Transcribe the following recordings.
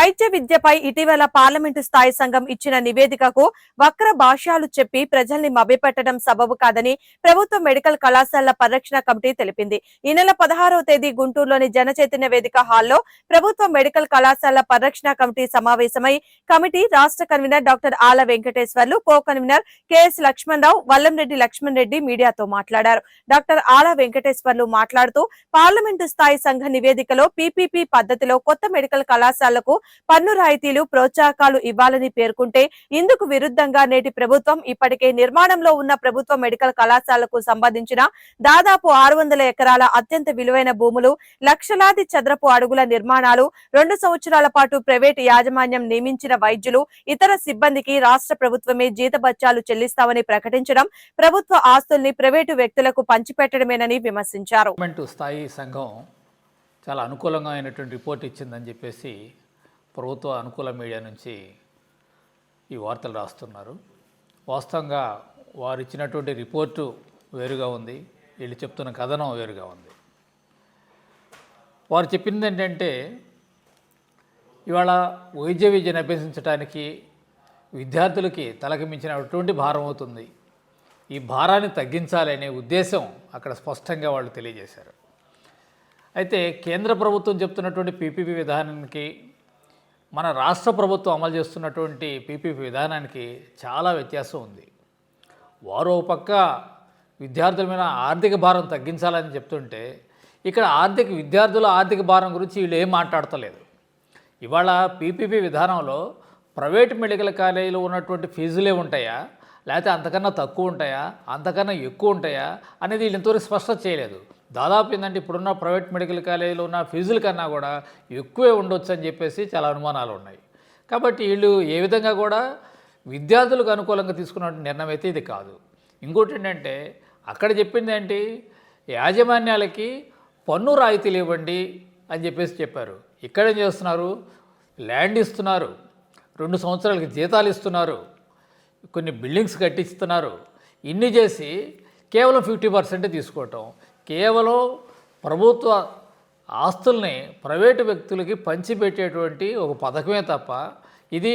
వైద్య విద్యపై ఇటీవల పార్లమెంటు స్థాయి సంఘం ఇచ్చిన నివేదికకు వక్ర భాష్యాలు చెప్పి ప్రజల్ని మభ్యపెట్టడం సబబు కాదని ప్రభుత్వ మెడికల్ కళాశాలల పరిరక్షణ కమిటీ తెలిపింది. ఈ నెల పదహారవ తేదీ గుంటూరులోని జనచైతన్య వేదిక హాల్లో ప్రభుత్వ మెడికల్ కళాశాలల పరిరక్షణ కమిటీ సమావేశమై కమిటీ రాష్ట్ర convener doctor Ala Venkateswarlu co convener KS Lakshmanarao Vallamreddy Lakshman Reddy మీడియాతో మాట్లాడారు. డాక్టర్ ఆల వెంకటేశ్వర్లు మాట్లాడుతూ పార్లమెంటు స్థాయి సంఘ నివేదికలో పీపీపీ పద్ధతిలో కొత్త మెడికల్ కళాశాలకు పన్ను రాయితీలు ప్రోత్సాహకాలు ఇవ్వాలని పేర్కొంటే ఇందుకు విరుద్ధంగా నేటి ప్రభుత్వం ఇప్పటికే నిర్మాణంలో ఉన్న ప్రభుత్వ మెడికల్ కళాశాలకు సంబంధించిన దాదాపు ఆరు వందల ఎకరాల అత్యంత విలువైన భూములు లక్షలాది చదరపు అడుగుల నిర్మాణాలు రెండు సంవత్సరాల పాటు ప్రైవేటు యాజమాన్యం నియమించిన వైద్యులు ఇతర సిబ్బందికి రాష్ట్ర ప్రభుత్వమే జీతబత్యాలు చెల్లిస్తామని ప్రకటించడం ప్రభుత్వ ఆస్తుల్ని ప్రైవేటు వ్యక్తులకు పంచిపెట్టడమేనని విమర్శించారు. స్థాయి సంఘం చాలా అనుకూలంగా అయినటువంటి రిపోర్ట్ ఇచ్చిందని చెప్పేసి ప్రభుత్వ అనుకూల మీడియా నుంచి ఈ వార్తలు రాస్తున్నారు. వాస్తవంగా వారు ఇచ్చినటువంటి రిపోర్టు వేరుగా ఉంది. వీళ్ళు చెప్తున్న కథనం వేరుగా ఉంది. వారు చెప్పింది ఏంటంటే ఇవాళ వైద్య విద్యను అభ్యసించడానికి విద్యార్థులకి తలకి మించినటువంటి భారం అవుతుంది. ఈ భారాన్ని తగ్గించాలనే ఉద్దేశం అక్కడ స్పష్టంగా వాళ్ళు తెలియజేశారు. అయితే కేంద్ర ప్రభుత్వం చెప్తున్నటువంటి పీపీపీ విధానానికి మన రాష్ట్ర ప్రభుత్వం అమలు చేస్తున్నటువంటి పీపీపీ విధానానికి చాలా వ్యత్యాసం ఉంది. వారో పక్క విద్యార్థుల మీద ఆర్థిక భారం తగ్గించాలని చెప్తుంటే ఇక్కడ ఆర్థిక విద్యార్థుల ఆర్థిక భారం గురించి వీళ్ళు ఏం మాట్లాడతలేదు. ఇవాళ పీపీపీ విధానంలో ప్రైవేట్ మెడికల్ కాలేజీలో ఉన్నటువంటి ఫీజులే ఉంటాయా? లేకపోతే అంతకన్నా తక్కువ ఉంటాయా? అంతకన్నా ఎక్కువ ఉంటాయా? అనేది వీళ్ళు ఇంతవరకు స్పష్టత చేయలేదు. దాదాపు ఏంటంటే ఇప్పుడున్న ప్రైవేట్ మెడికల్ కాలేజీలో ఉన్న ఫీజుల కన్నా కూడా ఎక్కువే ఉండొచ్చు అని చెప్పేసి చాలా అనుమానాలు ఉన్నాయి. కాబట్టి వీళ్ళు ఏ విధంగా కూడా విద్యార్థులకు అనుకూలంగా తీసుకున్న నిర్ణయం అయితే ఇది కాదు. ఇంకోటి ఏంటంటే అక్కడ చెప్పింది ఏంటి? యాజమాన్యాలకి పన్ను రాయితీలు ఇవ్వండి అని చెప్పేసి చెప్పారు. ఇక్కడ ఏం చేస్తున్నారు? ల్యాండ్ ఇస్తున్నారు. రెండు సంవత్సరాలకి జీతాలు ఇస్తున్నారు. కొన్ని బిల్డింగ్స్ కట్టిస్తున్నారు. ఇన్ని చేసి కేవలం ఫిఫ్టీ పర్సెంటే తీసుకోవటం. కేవలం ప్రభుత్వ ఆస్తుల్ని ప్రైవేటు వ్యక్తులకి పంచిపెట్టేటువంటి ఒక పథకమే తప్ప ఇది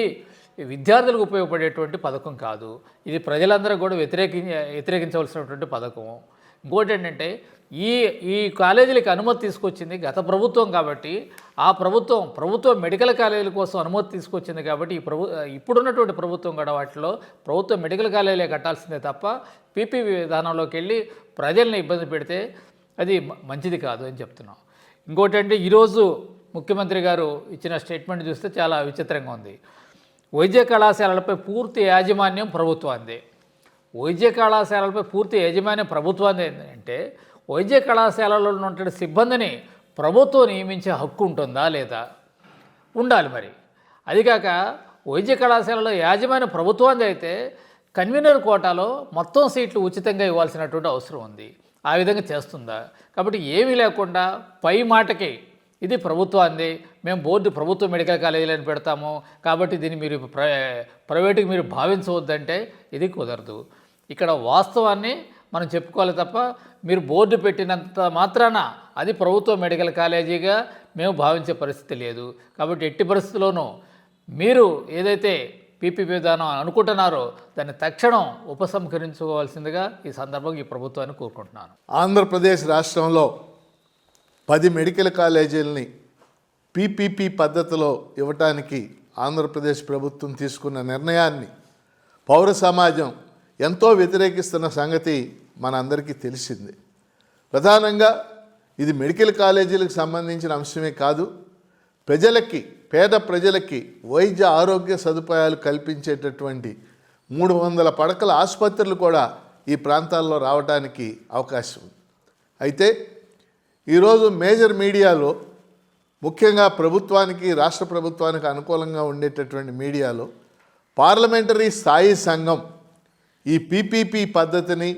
విద్యార్థులకు ఉపయోగపడేటువంటి పథకం కాదు. ఇది ప్రజలందరూ కూడా వ్యతిరేకి వ్యతిరేకించవలసినటువంటి పథకం ఇంకోటి ఏంటంటే ఈ ఈ కాలేజీలకి అనుమతి తీసుకొచ్చింది గత ప్రభుత్వం కాబట్టి ఆ ప్రభుత్వం ప్రభుత్వ మెడికల్ కాలేజీల కోసం అనుమతి తీసుకొచ్చింది కాబట్టి ఈ ప్రభు ఇప్పుడున్నటువంటి ప్రభుత్వం కూడా వాటిలో ప్రభుత్వ మెడికల్ కాలేజీలే కట్టాల్సిందే తప్ప పీపీ విధానంలోకి వెళ్ళి ప్రజల్ని ఇబ్బంది పెడితే అది మంచిది కాదు అని చెప్తున్నాం. ఇంకోటి అంటే ఈరోజు ముఖ్యమంత్రి గారు ఇచ్చిన స్టేట్మెంట్ చూస్తే చాలా విచిత్రంగా ఉంది. వైద్య కళాశాలలపై పూర్తి యాజమాన్యం ప్రభుత్వాందే వైద్య కళాశాలలపై పూర్తి యాజమాన్యం ప్రభుత్వాన్ని అంటే వైద్య కళాశాలలో ఉన్నటువంటి సిబ్బందిని ప్రభుత్వం నియమించే హక్కు ఉంటుందా లేదా? ఉండాలి మరి. అదికాక వైద్య కళాశాలలో యాజమాన్య ప్రభుత్వాన్ని అయితే కన్వీనర్ కోటాలో మొత్తం సీట్లు ఉచితంగా ఇవ్వాల్సినటువంటి అవసరం ఉంది. ఆ విధంగా చేస్తుందా? కాబట్టి ఏమీ లేకుండా పై మాటకి ఇది ప్రభుత్వాన్ని మేము బోర్డు ప్రభుత్వ మెడికల్ కాలేజీలను పెడతాము కాబట్టి దీన్ని మీరు ప్రైవేటుకి మీరు భావించవద్దంటే ఇది కుదరదు. ఇక్కడ వాస్తవాన్ని మనం చెప్పుకోవాలి తప్ప మీరు బోర్డు పెట్టినంత మాత్రాన అది ప్రభుత్వ మెడికల్ కాలేజీగా మేము భావించే పరిస్థితి లేదు. కాబట్టి ఎట్టి పరిస్థితుల్లోనూ మీరు ఏదైతే పీపీపీ విధానం అనుకుంటున్నారో దాన్ని తక్షణం ఉపసంహరించుకోవాల్సిందిగా ఈ సందర్భంగా ఈ ప్రభుత్వాన్ని కోరుకుంటున్నాను. ఆంధ్రప్రదేశ్ రాష్ట్రంలో పది మెడికల్ కాలేజీలని పీపీపీ పద్ధతిలో ఇవ్వటానికి ఆంధ్రప్రదేశ్ ప్రభుత్వం తీసుకున్న నిర్ణయాన్ని పౌర సమాజం ఎంతో వ్యతిరేకిస్తున్న సంగతి మనందరికీ తెలిసింది. ప్రధానంగా ఇది మెడికల్ కాలేజీలకు సంబంధించిన అంశమే కాదు ప్రజలకి పేద ప్రజలకి వైద్య ఆరోగ్య సదుపాయాలు కల్పించేటటువంటి మూడు వందల పడకల ఆసుపత్రులు కూడా ఈ ప్రాంతాల్లో రావడానికి అవకాశం ఉంది. అయితే ఈరోజు మేజర్ మీడియాలో ముఖ్యంగా ప్రభుత్వానికి రాష్ట్ర ప్రభుత్వానికి అనుకూలంగా ఉండేటటువంటి మీడియాలో పార్లమెంటరీ స్థాయి సంఘం ఈ పీపీపీ పద్ధతిని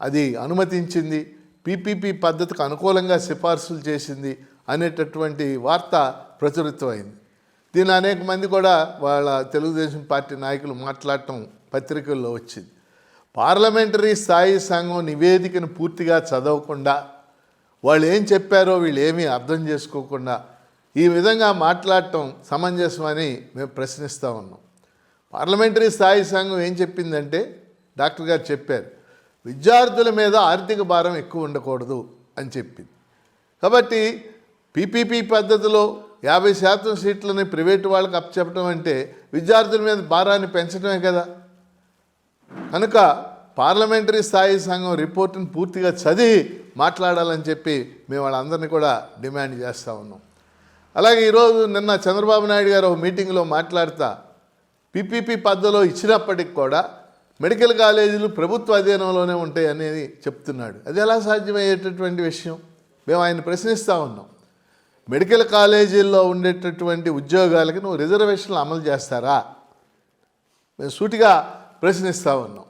అది అనుమతించింది. పీపీపీ పద్ధతికి అనుకూలంగా సిఫార్సులు చేసింది అనేటటువంటి వార్త ప్రచురితమైంది. దీని అనేక మంది కూడా వాళ్ళ తెలుగుదేశం పార్టీ నాయకులు మాట్లాడటం పత్రికల్లో వచ్చింది. పార్లమెంటరీ స్థాయి సంఘం నివేదికను పూర్తిగా చదవకుండా వాళ్ళు ఏం చెప్పారో వీళ్ళు ఏమీ అర్థం చేసుకోకుండా ఈ విధంగా మాట్లాడటం సమంజసమని మేము ప్రశ్నిస్తూ ఉన్నాం. పార్లమెంటరీ స్థాయి సంఘం ఏం చెప్పిందంటే డాక్టర్ గారు చెప్పారు విద్యార్థుల మీద ఆర్థిక భారం ఎక్కువ ఉండకూడదు అని చెప్పింది. కాబట్టి పీపీపీ పద్ధతిలో యాభై శాతం సీట్లని ప్రైవేటు వాళ్ళకి అప్పచెప్పడం అంటే విద్యార్థుల మీద భారాన్ని పెంచడమే కదా. కనుక పార్లమెంటరీ స్థాయి సంఘం రిపోర్టును పూర్తిగా చదివి మాట్లాడాలని చెప్పి మేము వాళ్ళందరినీ కూడా డిమాండ్ చేస్తూ ఉన్నాం. అలాగే ఈరోజు నిన్న చంద్రబాబు నాయుడు గారు ఒక మీటింగ్లో మాట్లాడుతా పీపీపీ పద్ధతిలో ఇచ్చినప్పటికి కూడా మెడికల్ కాలేజీలు ప్రభుత్వ అధీనంలోనే ఉంటాయి అనేది చెప్తున్నాడు. అది ఎలా సాధ్యమయ్యేటటువంటి విషయం? మేము ఆయన ప్రశ్నిస్తూ ఉన్నాం. మెడికల్ కాలేజీల్లో ఉండేటటువంటి ఉద్యోగాలకి నువ్వు రిజర్వేషన్లు అమలు చేస్తారా? మేము సూటిగా ప్రశ్నిస్తూ ఉన్నాం.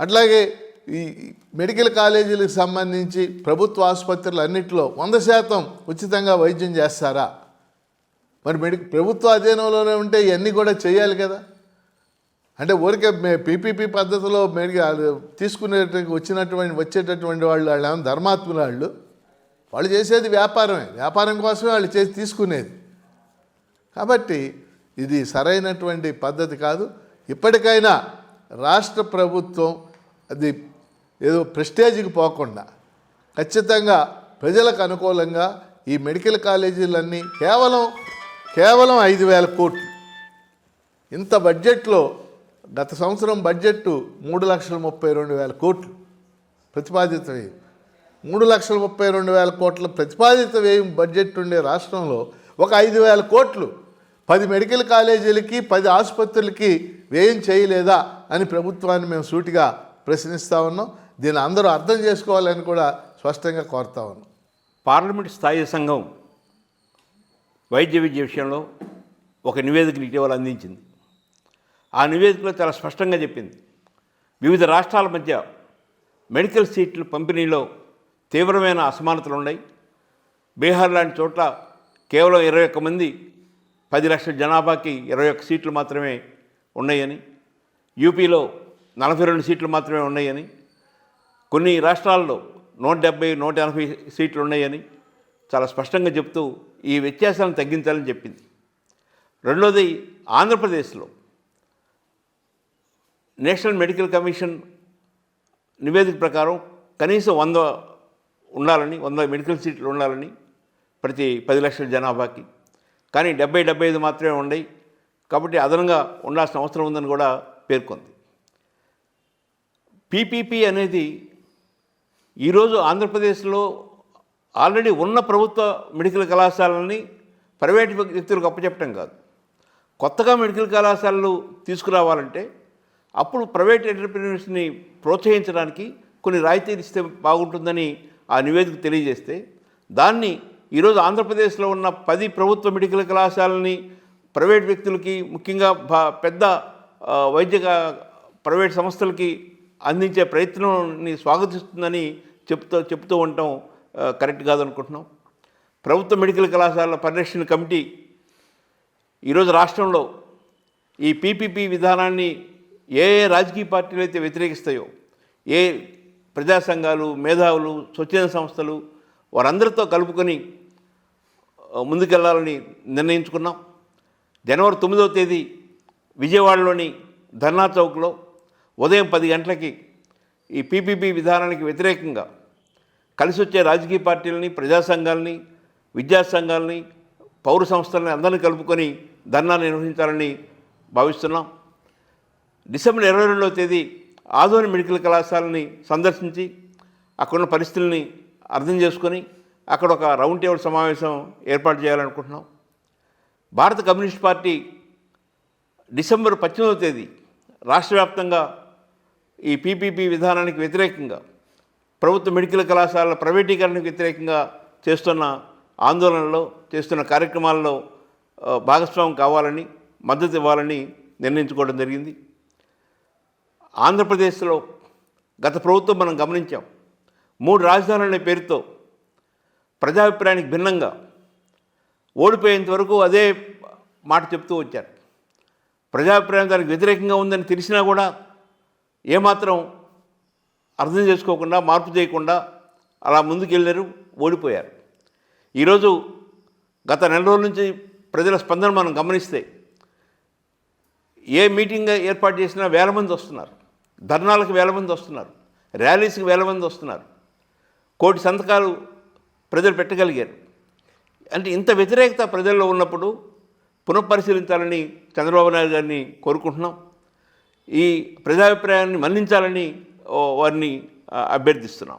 అట్లాగే ఈ మెడికల్ కాలేజీలకు సంబంధించి ప్రభుత్వ ఆసుపత్రులు అన్నింటిలో వంద శాతం ఉచితంగా వైద్యం చేస్తారా? మరి మెడి ప్రభుత్వ అధీనంలోనే ఉంటే ఇవన్నీ కూడా చేయాలి కదా? అంటే ఊరికే పీపీపీ పద్ధతిలో మెరుగు తీసుకునే వచ్చినటువంటి వచ్చేటటువంటి వాళ్ళు వాళ్ళు ఏమైనా ధర్మాత్ముల వాళ్ళు వాళ్ళు చేసేది వ్యాపారమే. వ్యాపారం కోసమే వాళ్ళు చేసి తీసుకునేది. కాబట్టి ఇది సరైనటువంటి పద్ధతి కాదు. ఇప్పటికైనా రాష్ట్ర ప్రభుత్వం అది ఏదో ప్రెస్టేజ్కి పోకుండా ఖచ్చితంగా ప్రజలకు అనుకూలంగా ఈ మెడికల్ కాలేజీలన్నీ కేవలం కేవలం ఐదు వేల కోట్లు. ఇంత బడ్జెట్లో గత సంవత్సరం బడ్జెట్ మూడు లక్షల ముప్పై రెండు వేల కోట్లు ప్రతిపాదిత వ్యయం. మూడు లక్షల ముప్పై రెండు వేల కోట్ల ప్రతిపాదిత వ్యయం బడ్జెట్ ఉండే రాష్ట్రంలో ఒక ఐదు వేల కోట్లు పది మెడికల్ కాలేజీలకి పది ఆసుపత్రులకి వ్యయం చేయలేదా అని ప్రభుత్వాన్ని మేము సూటిగా ప్రశ్నిస్తూ ఉన్నాం. దీన్ని అందరూ అర్థం చేసుకోవాలని కూడా స్పష్టంగా కోరుతా ఉన్నాం. పార్లమెంట్ స్థాయి సంఘం వైద్య విద్య విషయంలో ఒక నివేదికను ఇటీవల అందించింది. ఆ నివేదికలో చాలా స్పష్టంగా చెప్పింది. వివిధ రాష్ట్రాల మధ్య మెడికల్ సీట్లు పంపిణీలో తీవ్రమైన అసమానతలు ఉన్నాయి. బీహార్ లాంటి చోట్ల కేవలం ఇరవై ఒక్క మంది పది లక్షల జనాభాకి ఇరవై ఒక్క సీట్లు మాత్రమే ఉన్నాయని యూపీలో నలభై రెండు సీట్లు మాత్రమే ఉన్నాయని కొన్ని రాష్ట్రాల్లో నూట డెబ్బై నూట ఎనభై సీట్లు ఉన్నాయని చాలా స్పష్టంగా చెప్తూ ఈ వ్యత్యాసాలను తగ్గించాలని చెప్పింది. రెండోది ఆంధ్రప్రదేశ్లో నేషనల్ మెడికల్ కమిషన్ నివేదిక ప్రకారం కనీసం వంద ఉండాలని వంద మెడికల్ సీట్లు ఉండాలని ప్రతి పది లక్షల జనాభాకి. కానీ డెబ్బై డెబ్బై ఐదు మాత్రమే ఉన్నాయి కాబట్టి అదనంగా ఉండాల్సిన అవసరం ఉందని కూడా పేర్కొంది. పీపీపీ అనేది ఈరోజు ఆంధ్రప్రదేశ్లో ఆల్రెడీ ఉన్న ప్రభుత్వ మెడికల్ కళాశాలని ప్రైవేట్ వ్యక్తులకు అప్పచెప్పడం కాదు. కొత్తగా మెడికల్ కళాశాలలు తీసుకురావాలంటే అప్పుడు ప్రైవేట్ ఎంటర్ప్రీనర్స్ని ప్రోత్సహించడానికి కొన్ని రాయితీలు ఇస్తే బాగుంటుందని ఆ నివేదిక తెలియజేస్తే దాన్ని ఈరోజు ఆంధ్రప్రదేశ్లో ఉన్న పది ప్రభుత్వ మెడికల్ కళాశాలని ప్రైవేట్ వ్యక్తులకి ముఖ్యంగా పెద్ద వైద్య ప్రైవేట్ సంస్థలకి అందించే ప్రయత్నాన్ని స్వాగతిస్తుందని చెప్తూ చెప్తూ ఉండటం కరెక్ట్ కాదనుకుంటున్నాం. ప్రభుత్వ మెడికల్ కళాశాలల పరిరక్షణ కమిటీ ఈరోజు రాష్ట్రంలో ఈ పీపీపీ విధానాన్ని ఏ ఏ రాజకీయ పార్టీలు అయితే వ్యతిరేకిస్తాయో ఏ ప్రజా సంఘాలు మేధావులు స్వచ్ఛంద సంస్థలు వారందరితో కలుపుకొని ముందుకెళ్ళాలని నిర్ణయించుకున్నాం. జనవరి తొమ్మిదవ తేదీ విజయవాడలోని ధర్నా చౌక్లో ఉదయం పది గంటలకి ఈ పీపీపీ విధానానికి వ్యతిరేకంగా కలిసి వచ్చే రాజకీయ పార్టీలని ప్రజా సంఘాలని విద్యా సంఘాలని పౌర సంస్థలని అందరినీ కలుపుకొని ధర్నా నిర్వహించాలని భావిస్తున్నాం. డిసెంబర్ ఇరవై రెండవ తేదీ ఆదోని మెడికల్ కళాశాలని సందర్శించి అక్కడున్న పరిస్థితుల్ని అర్థం చేసుకొని అక్కడ ఒక రౌండ్ టేబుల్ సమావేశం ఏర్పాటు చేయాలనుకుంటున్నాం. భారత కమ్యూనిస్ట్ పార్టీ డిసెంబర్ పద్దెనిమిదవ తేదీ రాష్ట్ర వ్యాప్తంగా ఈ పీపీపీ విధానానికి వ్యతిరేకంగా ప్రభుత్వ మెడికల్ కళాశాలల ప్రైవేటీకరణకు వ్యతిరేకంగా చేస్తున్న ఆందోళనలో చేస్తున్న కార్యక్రమాల్లో భాగస్వామం భాగస్వామ్యం కావాలని మద్దతు ఇవ్వాలని నిర్ణయించుకోవడం జరిగింది. ఆంధ్రప్రదేశ్లో గత ప్రభుత్వం మనం గమనించాం. మూడు రాజధానులనే అనే పేరుతో ప్రజాభిప్రాయానికి భిన్నంగా ఓడిపోయేంత వరకు అదే మాట చెప్తూ వచ్చారు. ప్రజాభిప్రాయం దానికి వ్యతిరేకంగా ఉందని తెలిసినా కూడా ఏమాత్రం అర్థం చేసుకోకుండా మార్పు చేయకుండా అలా ముందుకెళ్ళారు ఓడిపోయారు. ఈరోజు గత నెల రోజుల నుంచి ప్రజల స్పందన మనం గమనిస్తే ఏ మీటింగ్ ఏర్పాటు చేసినా వేల మంది వస్తున్నారు. ధర్నాలకు వేల మంది వస్తున్నారు. ర్యాలీస్కి వేల మంది వస్తున్నారు. కోటి సంతకాలు ప్రజలు పెట్టగలిగారు. అంటే ఇంత వ్యతిరేకత ప్రజల్లో ఉన్నప్పుడు పునఃపరిశీలించాలని చంద్రబాబు నాయుడు గారిని కోరుకుంటున్నాం. ఈ ప్రజాభిప్రాయాన్ని మన్నించాలని వారిని అభ్యర్థిస్తున్నాం.